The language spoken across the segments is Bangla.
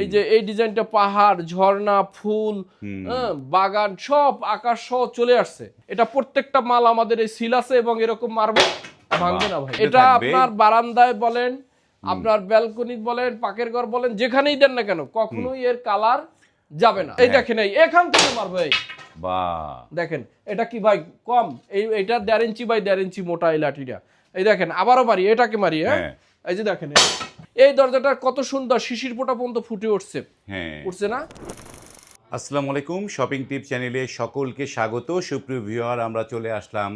এই যে এই ডিজাইনটা পাহাড় ঝর্ণা ফুল হ্যাঁ, বাগান সব আকাশ সহ চলে আসছে। এটা প্রত্যেকটা মাল আমাদের এই সিল আছে এবং এরকম মারবো ভাঙবে না ভাই। এটা আপনার বারান্দায় বলেন আপনার ব্যালকনি বলেন পাকের ঘর বলেন যেখানেই দেন না কেন কখনোই এর কালার যাবে না। এই দেখেন এই এখান থেকে মারবো এই দেখেন এটা কি ভাই কম? এই এটা দেড় ইঞ্চি বাই দেড় ইঞ্চি মোটা এই লাঠিটা। এই দেখেন আবারও মারি এটাকে মারি হ্যাঁ? হ্যাঁ। এই যে দেখেন এই। দরজাটা কত সুন্দর শিশির ফোঁটা পর্যন্ত ফুটে উঠছে। হ্যাঁ। উঠছে না? আসসালামু আলাইকুম শপিং টিপ চ্যানেলে সকলকে স্বাগত। সুপ্রিয় ভিউয়ার আমরা চলে আসলাম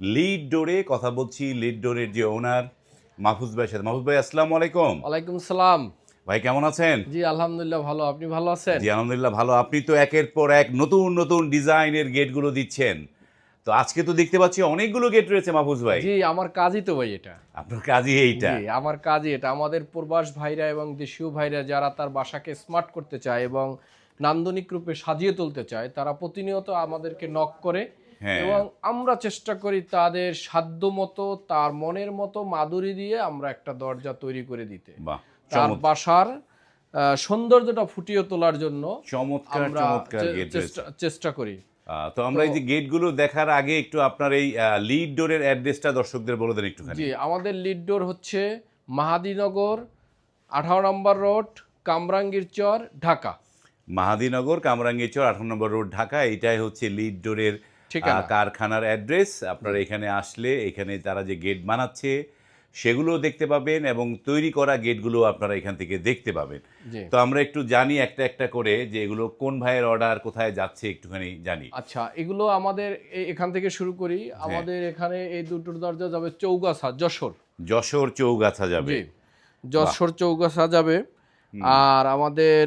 লিড ডোরে কথা বলছি লিড ডোরের যে ওনার মাহফুজ ভাইয়ের সাথে। মাহফুজ ভাই আসসালামু আলাইকুম। ওয়ালাইকুম সালাম ভাই কেমন আছেন? জি আলহামদুলিল্লাহ ভালো। আপনি ভালো আছেন? জি আলহামদুলিল্লাহ ভালো। আপনি তো একের পর এক নতুন নতুন ডিজাইনের গেটগুলো দিচ্ছেন। তো আজকে তো দেখতে পাচ্ছি অনেকগুলো গেট রয়েছে মাহফুজ ভাই। জি আমার কাজই তো ভাই এটা। আপনার কাজই এইটা। জি আমার কাজই এটা। আমাদের প্রবাস ভাইরা এবং দেশীয় ভাইরা যারা তার বাসাকে স্মার্ট করতে চায় এবং নান্দনিক রূপে সাজিয়ে তুলতে চায় তারা প্রতিনিয়ত আমাদেরকে নক করে হ্যাঁ। এবং আমরা চেষ্টা করি তাদের সাধ্য মতো তার মনের মতো মাধুরী দিয়ে আমরা একটা দরজা তৈরি করে দিতে। তার বাসার সৌন্দর্যটা ফুটিয়ে তোলার জন্য চমৎকার চেষ্টা করি। তো আমরা এই যে গেটগুলো দেখার আগে একটু আপনার এই লিড ডোরের অ্যাড্রেসটা দর্শকদের বলে দেন একটুখানি। জি আমাদের লিড ডোর হচ্ছে মাহাদিনগর আঠারো নম্বর রোড কামরাঙ্গীর চর ঢাকা। মাহাদিনগর কামরাঙ্গীরচর আঠারো নম্বর রোড ঢাকা এটাই হচ্ছে লিড ডোরের। কারখানার অ্যাড্রেস আপনারা এখানে আসলে এখানে তারা যে গেট বানাচ্ছে সেগুলো দেখতে পাবেন এবং তৈরি করা গেটগুলো আপনারা এখান থেকে দেখতে পাবেন। তো আমরা একটু জানি একটা একটা করে যে এগুলো কোন ভাইয়ের অর্ডার কোথায় যাচ্ছে একটুখানি জানি। আচ্ছা এগুলো আমাদের এখান থেকে শুরু করি। আমাদের এখানে এই দুটোর দরজা যাবে চৌগাছা যশোর। যশোর চৌগাছা যাবে। যশোর চৌগাছা যাবে। আর আমাদের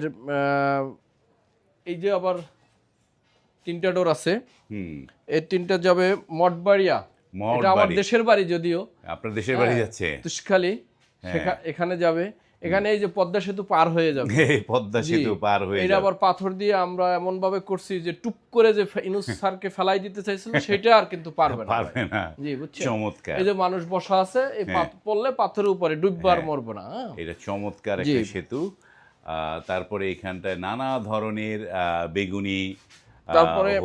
এই যে আবার তিনটা ডোর আছে। হুম। এই তিনটা যাবে মঠবাড়িয়া। এটা আমার দেশের বাড়ি যদিও। আপনার দেশের বাড়ি হ্যাঁ। যাচ্ছে। তুষখালী সেখা- এখানে যাবে। এখানে এই যে পদ্মা সেতু পার হয়ে যাবে। পদ্মা সেতু পার হয়ে এটা আবার পাথর দিয়ে আমরা এমন ভাবে করছি যে টুপ করে যে ইনুস স্যারকে ফেলাই দিতে চাইছিল সেটা আর কিন্তু পারবে না। পারবে না। জি বুঝছেন? চমৎকার। এই যে মানুষ বসা আছে এই পড়লে পাথরের উপরে ডুববার মরবো না হ্যাঁ? এটা চমৎকার একটা সেতু। আহ, তারপরে এখানটায় নানা ধরনের আহ, বেগুনি তারপরে-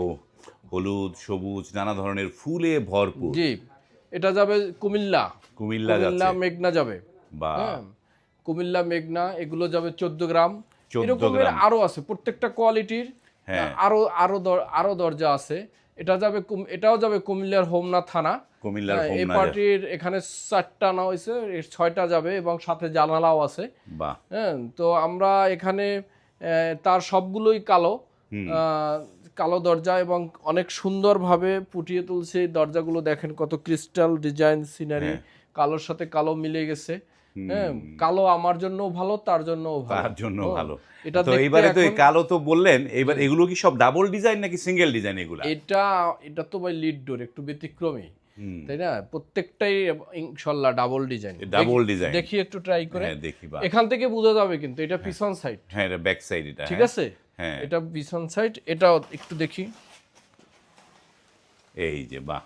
হলুদ সবুজ নানা ধরনের ফুলে ভরপুর। জি এটা যাবে কুমিল্লা। কুমিল্লা কুমিল্লা মেঘনা যাবে। বা হ্যাঁ কুমিল্লা মেঘনা এগুলো যাবে চোদ্দ গ্রাম। এরকমের আরও আছে প্রত্যেকটা কোয়ালিটির হ্যাঁ। আরও আরও আরও দরজা আছে। এটা যাবে এটাও যাবে কুমিল্লার হোমনা থানা। কুমিল্লার হ্যাঁ, এই পার্টির এখানে চারটা না হয়েছে ছয়টা যাবে এবং সাথে জানালাও আছে। বা হ্যাঁ তো আমরা এখানে তার সবগুলোই কালো। আহ, কালো দরজা এবং অনেক সুন্দরভাবে ফুটিয়ে তুলছে এই দরজাগুলো। দেখেন কত ক্রিস্টাল ডিজাইন সিনারি। কালোর সাথে কালো মিলে গেছে। হ্যাঁ কালো আমার জন্য ভালো তার জন্য তার জন্য ভালো। এটা তো এইবারে তো কালো তো বললেন এবার এগুলো কি সব ডাবল ডিজাইন নাকি সিঙ্গেল ডিজাইন এগুলো? এটা এটা তো ভাই লিড ডোর একটু ব্যতিক্রমী। তাই না? প্রত্যেকটাই ইনশাল্লাহ ডাবল ডিজাইন ডাবল ডিজাইন দেখি একটু ট্রাই করে। হ্যাঁ দেখি এখান থেকে বোঝা যাবে কিন্তু এটা পিছন সাইড হ্যাঁ এটা ব্যাক সাইড এটা ঠিক হ্যাঁ। আছে? হ্যাঁ। এটা পিছন সাইড এটাও একটু দেখি। এই যে বাহ।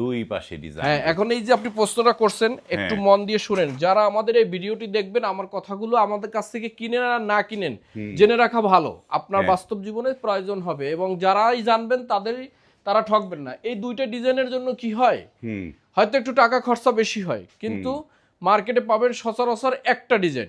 দুই পাশে ডিজাইন হ্যাঁ এখন এই যে আপনি প্রশ্নটা করছেন একটু হ্যাঁ। মন দিয়ে শুনেন। যারা আমাদের এই ভিডিওটি দেখবেন আমার কথাগুলো আমাদের কাছ থেকে কিনেন আর না কিনেন জেনে রাখা ভালো। আপনার হ্যাঁ। বাস্তব জীবনে প্রয়োজন হবে এবং যারাই জানবেন তাদেরই তারা ঠকবেন না। এই দুইটা ডিজাইনের জন্য কি হয়? হয়তো একটু টাকা খরচা বেশি হয় কিন্তু মার্কেটে পাবেন সচরাচর একটা ডিজাইন।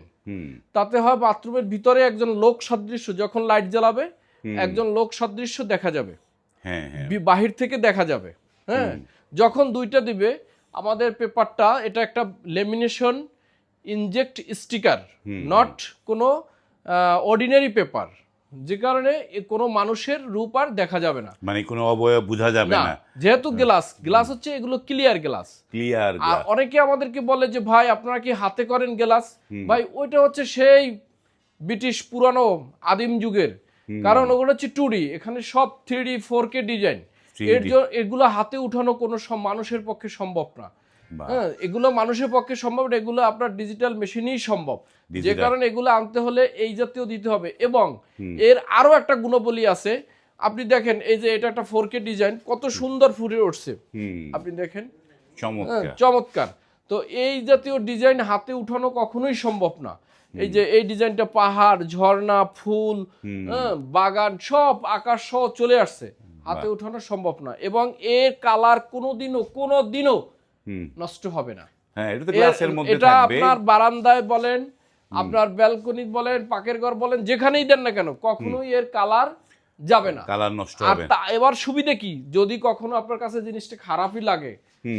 তাতে হয় বাথরুমের ভিতরে একজন লোক সাদৃশ্য যখন লাইট জ্বালাবে একজন লোক সাদৃশ্য দেখা যাবে। হ্যাঁ হ্যাঁ। বি- বাহির থেকে দেখা যাবে হ্যাঁ? যখন দুইটা দিবে আমাদের পেপারটা এটা একটা লেমিনেশন ইনজেক্ট স্টিকার নট কোনো অর্ডিনারি পেপার যে কারণে কোনো মানুষের রূপ আর দেখা যাবে না। মানে কোনো অবয়ব বোঝা যাবে না যেহেতু গ্লাস গ্লাস হচ্ছে এগুলো ক্লিয়ার গ্লাস। ক্লিয়ার আর অনেকে আমাদেরকে বলে যে ভাই আপনারা কি হাতে করেন গ্লাস? ভাই ওইটা হচ্ছে সেই ব্রিটিশ পুরানো আদিম যুগের। কারণ ওগুলো হচ্ছে টুডি এখানে সব three D four K design. 3D এর এগুলো হাতে উঠানো কোনো মানুষের পক্ষে সম্ভব না। হ্যাঁ এগুলো মানুষের পক্ষে সম্ভব না এগুলো আপনার ডিজিটাল মেশিনেই সম্ভব। যে কারণে এগুলো আনতে হলে এই জাতীয় দিতে হবে। এবং এর আরও একটা গুণবলী আছে। আপনি দেখেন এই যে এটা একটা ফোর ডিজাইন কত সুন্দর ফুটে উঠছে। আপনি দেখেন? হ্যাঁ, চমৎকার। চমৎকার তো এই জাতীয় ডিজাইন হাতে উঠানো কখনোই সম্ভব না। এই যে এই ডিজাইনটা পাহাড় ঝর্ণা ফুল হ্যাঁ, বাগান সব আকাশ সহ চলে আসছে। হাতে উঠানো সম্ভব না। এবং এর কালার কোনোদিনও কোনোদিনও নষ্ট হবে না। হ্যাঁ এটা তো গ্লাসের মধ্যে এটা আপনার বারান্দায় বলেন আপনার ব্যালকনি বলেন পাকের ঘর বলেন যেখানেই দেন না কেন কখনোই এর কালার যাবে না। কালার নষ্ট হবে। এবার সুবিধা কি? যদি কখনো আপনার কাছে জিনিসটা খারাপই লাগে।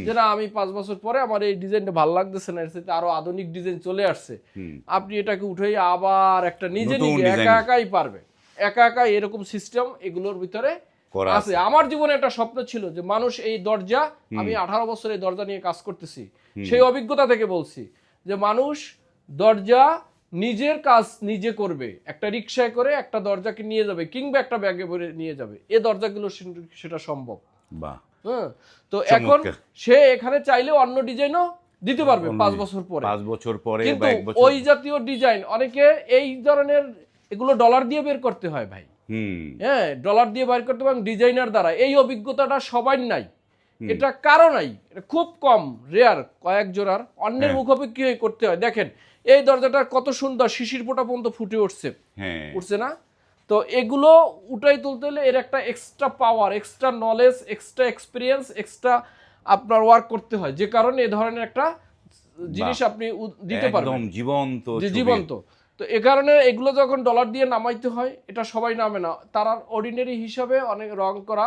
যে না আমি পাঁচ বছর পরে আমার এই ডিজাইনটা ভালো লাগতেছে না এর আরও আধুনিক ডিজাইন চলে আসছে আপনি এটাকে উঠেই আবার একটা নিজে নিজে একা একাই পারবে একা একা এরকম সিস্টেম এগুলোর ভিতরে আছে। আমার জীবনে একটা স্বপ্ন ছিল যে মানুষ এই দরজা আমি আঠারো বছর এই দরজা নিয়ে কাজ করতেছি। সেই অভিজ্ঞতা থেকে বলছি যে মানুষ দরজা নিজের কাজ নিজে করবে। একটা রিক্সায় করে একটা দরজাকে নিয়ে যাবে কিংবা একটা ব্যাগে ভরে নিয়ে যাবে। এ দরজাগুলো সেটা সম্ভব। হ্যাঁ তো এখন সে এখানে চাইলে অন্য ডিজাইনও দিতে পারবে পাঁচ বছর পরে। পাঁচ বছর পরে কিন্তু ওই জাতীয় ডিজাইন অনেকে এই ধরনের এগুলো ডলার দিয়ে বের করতে হয় ভাই। হ্যাঁ ডলার দিয়ে বাইর করতে এবং ডিজাইনার দ্বারা। এই অভিজ্ঞতাটা সবাই নাই। এটা কারও নাই। এটা খুব কম রেয়ার কয়েক জোড়ার। অন্যের হ্যাঁ। মুখাপেক্ষি হয়ে করতে হয়? দেখেন এই দরজাটা কত সুন্দর শিশির পোটা পর্যন্ত ফুটে উঠছে। হ্যাঁ। উঠছে না? তো এগুলো উঠাই তুলতে হলে এর একটা extra power extra knowledge extra experience extra আপনার ওয়ার্ক করতে হয়। যে কারণে এ ধরনের একটা জিনিস আপনি দিতে পারবেন। জীবন্ত জীবন্ত। তো এ কারণে এগুলো যখন ডলার দিয়ে নামাইতে হয় এটা সবাই নামে না। তারা অর্ডিনারি হিসাবে অনেক রং করা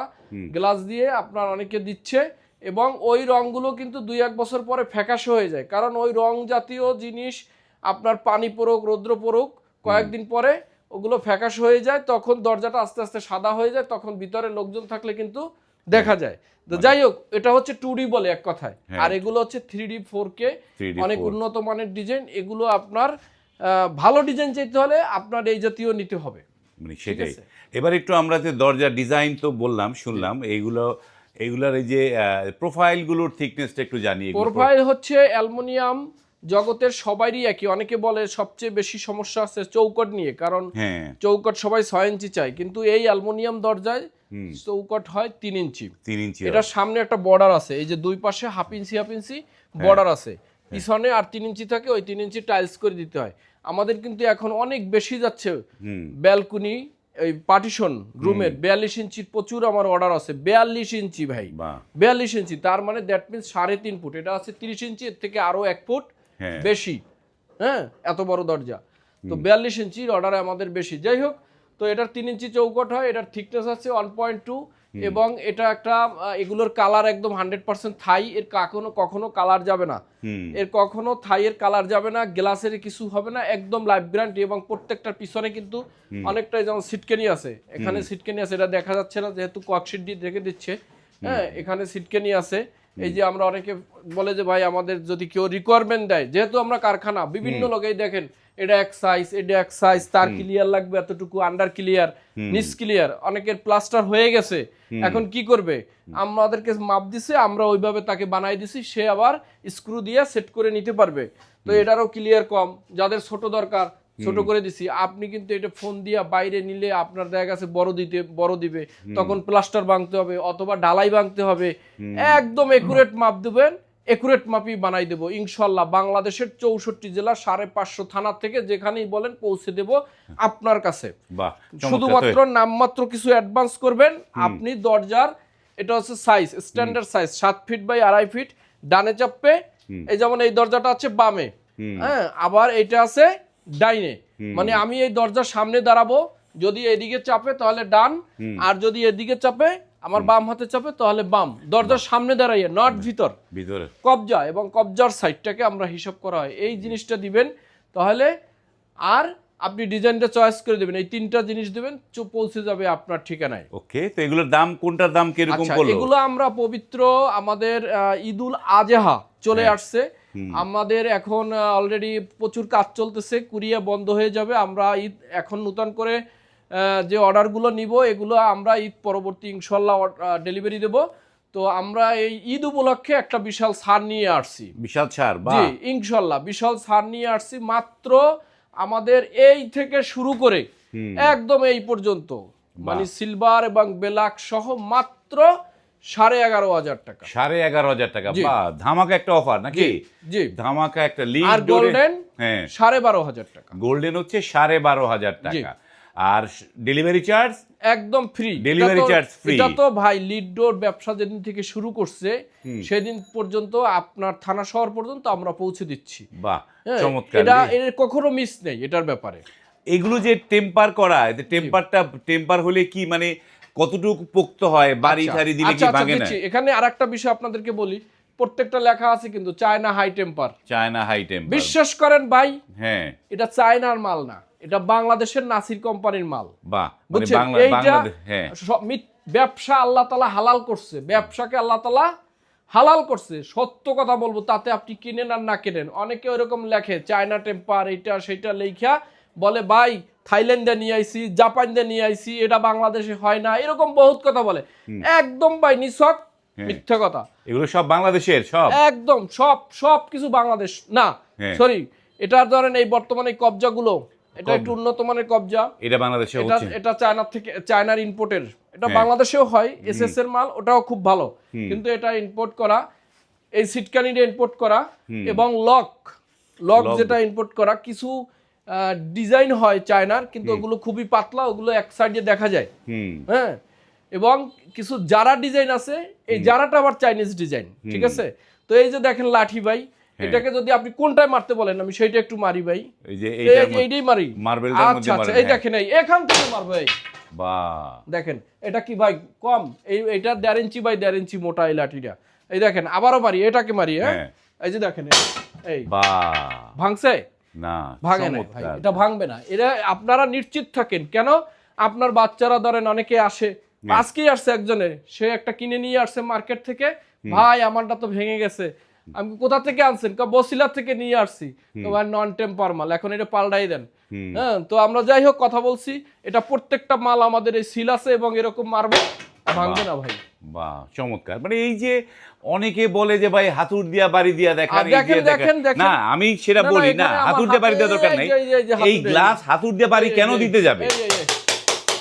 গ্লাস দিয়ে আপনার অনেকে দিচ্ছে এবং ওই রংগুলো কিন্তু দুই এক বছর পরে ফ্যাকাশে হয়ে যায়। কারণ ওই রং জাতীয় জিনিস আপনার পানি পড়ুক রৌদ্র পড়ুক কয়েকদিন পরে ওগুলো ফ্যাকাশ হয়ে যায় তখন দরজাটা আস্তে আস্তে সাদা হয়ে যায় তখন ভিতরে লোকজন থাকলে কিন্তু দেখা যায়। তো যাই হোক এটা হচ্ছে টু ডি বলে এক কথায়। হ্যাঁ। আর এগুলো হচ্ছে থ্রি ডি ফোর কে অনেক উন্নত মানের ডিজাইন এগুলো আপনার ভালো ডিজাইন চাইতে হলে আপনার এই জাতীয় নিতে হবে। মানে সেটাই। এবার একটু আমরা যে দরজা ডিজাইন তো বললাম শুনলাম এইগুলো এইগুলার এই যে প্রোফাইলগুলোর থিকনেসটা একটু জানি প্রোফাইল হচ্ছে অ্যালুমিনিয়াম জগতের সবারই একই। অনেকে বলে সবচেয়ে বেশি সমস্যা আছে চৌকট নিয়ে কারণ হ্যাঁ। চৌকট সবাই ছয় ইঞ্চি চায় কিন্তু এই অ্যালুমিনিয়াম দরজায় চৌকট হয় তিন ইঞ্চি। তিন ইঞ্চি এটা সামনে একটা বর্ডার আছে এই যে দুই পাশে half inch half inch border আছে। পিছনে আর তিন ইঞ্চি থাকে ওই তিন ইঞ্চি টাইলস করে দিতে হয়। আমাদের কিন্তু এখন অনেক বেশি যাচ্ছে ব্যালকনি এই পার্টিশন রুমের বিয়াল্লিশ ইঞ্চির প্রচুর আমার অর্ডার আছে। বিয়াল্লিশ ইঞ্চি ভাই। বিয়াল্লিশ ইঞ্চি। তার মানে দ্যাট মিনস সাড়ে তিন ফুট। এটা আছে তিরিশ ইঞ্চি এর থেকে আরও এক ফুট হ্যাঁ। বেশি। হ্যাঁ এত বড় দরজা। তো বিয়াল্লিশ ইঞ্চির অর্ডার আমাদের বেশি। যাই হোক তো এটার তিন ইঞ্চি চৌকট হয়। এটার থিকনেস আছে ওয়ান পয়েন্ট টু এবং এটা একটা এগুলোর কালার একদম হান্ড্রেড পার্সেন্ট থাই এর কখনো কখনো কালার যাবে না। এর কখনো থাই এর কালার যাবে না গ্লাসের কিছু হবে না একদম লাইফ গ্যারান্টি এবং প্রত্যেকটার পিছনে কিন্তু অনেকটাই যেমন সিটকেনি আছে। এখানে সিটকেনি আছে এটা দেখা যাচ্ছে না যেহেতু ককশিট দিয়ে দেখে দিচ্ছে। হ্যাঁ এখানে সিটকেনি আছে। এই যে আমরা অনেকে বলে যে ভাই আমাদের যদি কেউ রিকোয়ারমেন্ট দেয় যেহেতু আমরা কারখানা বিভিন্ন লোকেই দেখেন এটা এক সাইজ এটা এক সাইজ তার ক্লিয়ার লাগবে এতটুকু আন্ডার ক্লিয়ার নিচ ক্লিয়ার অনেকের প্লাস্টার হয়ে গেছে এখন কি করবে? আমাদেরকে মাপ দিছে আমরা ওইভাবে তাকে বানাই দিছি সে আবার স্ক্রু দিয়ে সেট করে নিতে পারবে। তো এটারও ক্লিয়ার কম যাদের ছোট দরকার ছোট করে দিছি আপনি কিন্তু এটা ফোন দিয়ে বাইরে নিলে আপনার দেখা গেছে বড় দিতে বড় দিবে। তখন প্লাস্টার ভাঙতে হবে অথবা ঢালাই ভাঙতে হবে। একদম একুরেট মাপ দেবেন একুরেট মাপই বানাই দেবো ইনশাল্লাহ বাংলাদেশের চৌষট্টি জেলা সাড়ে পাঁচশো থানা থেকে যেখানেই বলেন পৌঁছে দেব আপনার কাছে। বাহ শুধুমাত্র নামমাত্র কিছু অ্যাডভান্স করবেন আপনি দরজার এটা হচ্ছে সাইজ স্ট্যান্ডার্ড সাইজ সাত ফিট বাই আড়াই ফিট ডানে চাপবে এই যেমন এই দরজাটা আছে বামে হ্যাঁ আবার এটা আছে ডাইনে। মানে আমি এই দরজার সামনে দাঁড়াবো যদি এদিকে চাপে তাহলে ডান আর যদি এদিকে চাপে আমার বাম হাতে চাপে তাহলে বাম। দরজার সামনে দাঁড়াইয়ে নট ভিতর। ভিতরে। কবজা এবং কবজার সাইডটাকে আমরা হিসাব করা হয়। এই জিনিসটা দিবেন তাহলে আর আপনি ডিজাইনটা চয়েস করে দেবেন। এই তিনটা জিনিস দিবেন চুপ পৌঁছে যাবে আপনার ঠিকানায়। ওকে তো এগুলোর দাম কোনটার দাম কীরকম আচ্ছা পড়ল? এগুলো আমরা পবিত্র আমাদের ঈদুল আজহা চলে হ্যাঁ। আসছে। আমাদের এখন অলরেডি প্রচুর কাজ চলতেছে কুরিয়া বন্ধ হয়ে যাবে আমরা ঈদ এখন নতুন করে যে অর্ডারগুলো নিব এগুলো আমরা ঈদ পরবর্তী ইনশাল্লাহ ডেলিভারি দেব। তো আমরা এই ঈদ উপলক্ষে একটা বিশাল ছাড় নিয়ে আসছি। বিশাল ছাড় জি ইনশাল্লাহ বিশাল ছাড় নিয়ে আসছি মাত্র আমাদের এই থেকে শুরু করে একদম এই পর্যন্ত। মানে সিলভার এবং বেলাক সহ মাত্র সাড়ে এগারো হাজার টাকা। সাড়ে এগারো হাজার টাকা। বা ধামাকা একটা অফার নাকি? জি ধামাকা একটা লিড আর গোল্ডেন হ্যাঁ। সাড়ে বারো হাজার টাকা। গোল্ডেন হচ্ছে সাড়ে বারো হাজার টাকা। আর ডেলিভারি চার্জ একদম ফ্রি Delivery charge free। এটা তো ভাই লিড ডোর ব্যবসা যেদিন থেকে শুরু করছে সেদিন পর্যন্ত আপনার থানা শহর পর্যন্ত আমরা পৌঁছে দিচ্ছি। বাহ হ্যাঁ, চমৎকার। এটা এর কখনো মিস নেই এটার ব্যাপারে। এগুলো যে টেম্পার করা টেম্পারটা টেম্পার হলে কি মানে কতটুকু পোক্ত হয় বাড়ি আচ্ছা, ঠাড়ি দিলে কি আচ্ছা, আচ্ছা, ভাঙে না। এখানে আরেকটা বিষয় আপনাদেরকে বলি প্রত্যেকটা লেখা আছে কিন্তু China high temper. China high temper. বিশ্বাস করেন ভাই হ্যাঁ। এটা চায়নার মাল না এটা বাংলাদেশের নাসির কোম্পানির মাল। বাহ মানে বুঝছেন? এইটা বাংলাদেশ হ্যাঁ। ব্যবসা আল্লাহ তালা হালাল করছে ব্যবসাকে আল্লাহ তালা হালাল করছে। সত্য কথা বলব তাতে আপনি কিনেন আর না কিনেন। অনেকে ওরকম লেখে চায়না টেম্পার এইটা সেটা লেখা বলে ভাই থাইল্যান্ডে নিয়ে আইছি জাপান দিয়ে নিয়ে আইসি এটা বাংলাদেশে হয় না। এরকম বহুত কথা বলে। একদম ভাই নিছক হ্যাঁ। মিথ্যা কথা। এগুলো সব বাংলাদেশের সব? একদম সব সব কিছু বাংলাদেশ। না হ্যাঁ। সরি এটা ধরেন এই বর্তমানে কবজাগুলো এটা একটু উন্নত মানের কবজা। এটা বাংলাদেশে এটা হচ্ছে। এটা চায়না থেকে চায়নার ইম্পোর্টের এটা হ্যাঁ। বাংলাদেশেও হয় এসএস এর মাল ওটাও খুব ভালো। কিন্তু এটা ইম্পোর্ট করা এই সিটকানিটা ইম্পোর্ট করা এবং লক। লক যেটা ইম্পোর্ট করা কিছু ডিজাইন হয় চায়নার কিন্তু ওগুলো খুবই পাতলা ওগুলো এক সাইডে দেখা যায়। হ্যাঁ? এবং কিছু যারা ডিজাইন আছে এই যারাটা আবার চাইনিজ ডিজাইন ঠিক আছে? তো এই যে দেখেন লাঠি ভাই হ্যাঁ। এটাকে যদি আপনি কোনটায় মারতে বলেন আমি সেইটা একটু মারি ভাই। এই যে এইটাই মারি। মার্বেলটার মধ্যে আচ্ছা আচ্ছা এই হ্যাঁ। দেখেন এই এখান থেকে মারবো এই। বাহ দেখেন এটা কি ভাই কম? এই এটা দেড় ইঞ্চি বাই দেড় ইঞ্চি মোটা এই লাঠিটা। এই দেখেন আবারও মারি এটাকে মারি হ্যাঁ? হ্যাঁ। এই যে দেখেন এই, এই। বাহ ভাঙছে? না ভাঙে না ভাই এটা ভাঙবে না। এটা আপনারা নিশ্চিত থাকেন কেন? আপনার বাচ্চারা ধরেন অনেকে আসে আজকেই আসছে একজনের সে একটা কিনে নিয়ে আসছে মার্কেট থেকে ভাই আমারটা তো ভেঙে গেছে আমি কোথা থেকে আনছেন? বসিলা থেকে নিয়ে আসছি। তো ভাই নন টেম্পার মাল এখন এটা পাল্টাই দেন। হ্যাঁ তো আমরা যাই হোক কথা বলছি এটা প্রত্যেকটা মাল আমাদের এই সিল আছে এবং এরকম মারবে ভাঙবে না ভাই। বাহ চমৎকার। মানে এই যে অনেকে বলে যে ভাই হাতুর দিয়া বাড়ি দিয়া। দেখেন। না আমি সেটা বলি না হাতুর দিয়ে বাড়ি দেওয়ার হাতে- দরকার নাই। এই গ্লাস হাতুর দিয়ে বাড়ি কেন দিতে যাবে।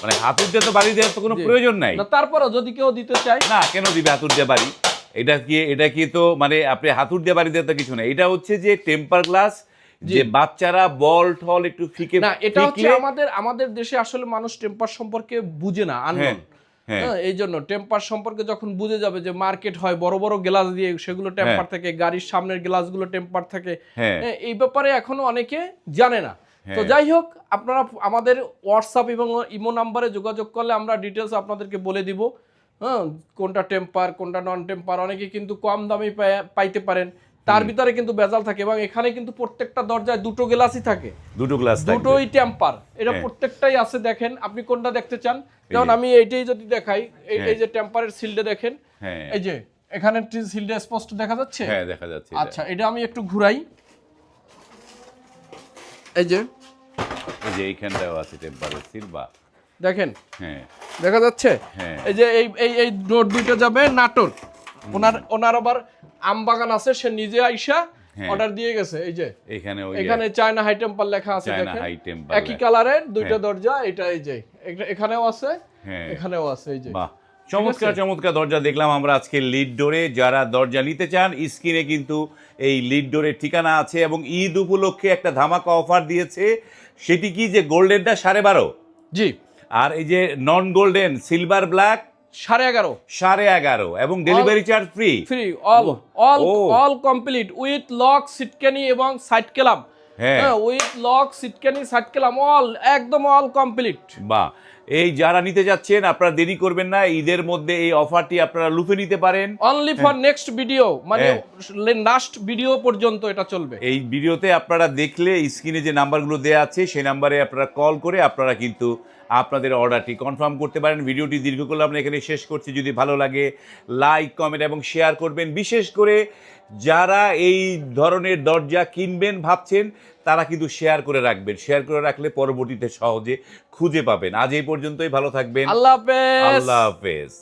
মানে হাতুর দিয়ে তো বাড়ি দেওয়ার তো কোনো প্রয়োজন নাই। তারপরও যদি কেউ দিতে চায়। না কেন দিবে হাতুর দিয়ে বাড়ি? এটা কি এটা কি তো মানে আপনি হাতুর দিয়ে বাড়ি দেওয়ার তো কিছু না এটা হচ্ছে যে টেম্পার গ্লাস যে বাচ্চারা বল টল একটু ফিকে না এটা হচ্ছে আমাদের আমাদের দেশে আসলে মানুষ টেম্পার সম্পর্কে বুঝে না আননোন। হ্যাঁ। হ্যাঁ এই জন্য টেম্পার সম্পর্কে যখন বুঝে যাবে যে মার্কেট হয় বড় বড় গ্লাস দিয়ে সেগুলো টেম্পার থাকে গাড়ির সামনের গ্লাসগুলো টেম্পার থাকে হ্যাঁ। হ্যাঁ, এই ব্যাপারে এখনও অনেকে জানে না তো হ্যাঁ। যাই হোক আপনারা আমাদের হোয়াটসঅ্যাপ এবং ইমো নাম্বারে যোগাযোগ করলে আমরা ডিটেলস আপনাদেরকে বলে দিব হ্যাঁ কোনটা টেম্পার কোনটা নন টেম্পার অনেকে কিন্তু কম দামে পাইতে পারেন তার ভিতরে কিন্তু বেজাল থাকে এবং এখানে কিন্তু প্রত্যেকটা দরজায় দুটো গ্লাসই থাকে। দুটো গ্লাস দুটোই টেম্পার এটা হ্যাঁ। প্রত্যেকটাই আছে দেখেন। আপনি কোনটা দেখতে চান? যেমন আমি এইটাই যদি দেখাই এই- হ্যাঁ। এই যে টেম্পারের সিলটা দেখেন হ্যাঁ। এই যে এখানে সিলটা স্পষ্ট দেখা যাচ্ছে? হ্যাঁ দেখা যাচ্ছে আচ্ছা এটা আমি একটু ঘুরাই। এই যে। এই যে এইখানটাও আছে টেম্পারের সিলভা দেখেন। হ্যাঁ। দেখা যাচ্ছে? হ্যাঁ। এই যে এই এই এই নোট দুইটা যাবে নাটোর। ওনার ওনার আবার আম বাগান আছে সে নিজে আইসা হ্যাঁ। অর্ডার দিয়ে গেছে এই যে। এখানে এখানে চায়না হাই টেম্পার লেখা আছে দেখেন। একই কালারের দুইটা দরজা এটা এই যে। এখানেও আছে হ্যাঁ। এখানেও আছে এই যে। বাহ। চমৎকার চমৎকার দরজা দেখলাম আমরা আজকে লিড ডোরে যারা দরজা নিতে চান স্ক্রিনে কিন্তু এই লিড ডোরের ঠিকানা আছে এবং ঈদ উপলক্ষে একটা ধামাকা অফার দিয়েছে। সেটি কি যে গোল্ডেনটা সাড়ে বারো? জি। আর এই যে নন গোল্ডেন সিলভার ব্ল্যাক সাড়ে এগারো। সাড়ে এগারো এবং delivery charge free free all all all complete with lock সিটকানি এবং সাইড কেলাম হ্যাঁ। উইথ লক সিটকানি সাইড কেলাম অল একদম অল কমপ্লিট বাহ। এই যারা নিতে যাচ্ছেন আপনারা দেরি করবেন না ঈদের মধ্যে এই অফারটি আপনারা লুফে নিতে পারেন। অনলি ফর নেক্সট ভিডিও মানে হ্যাঁ। লাস্ট ভিডিও পর্যন্ত এটা চলবে। এই ভিডিওতে আপনারা দেখলে স্ক্রিনে যে নাম্বারগুলো দেওয়া আছে সেই নাম্বারে আপনারা কল করে আপনারা কিন্তু আপনাদের অর্ডারটি কনফার্ম করতে পারেন। ভিডিওটি দীর্ঘ করলে আমরা এখানে শেষ করছি। যদি ভালো লাগে লাইক কমেন্ট এবং শেয়ার করবেন। বিশেষ করে যারা এই ধরনের দরজা কিনবেন ভাবছেন তারা কিন্তু শেয়ার করে রাখবেন। শেয়ার করে রাখলে পরবর্তীতে সহজে খুঁজে পাবেন। আজ এই পর্যন্তই। ভালো থাকবেন। আল্লাহ হাফেজ। আল্লাহ হাফেজ।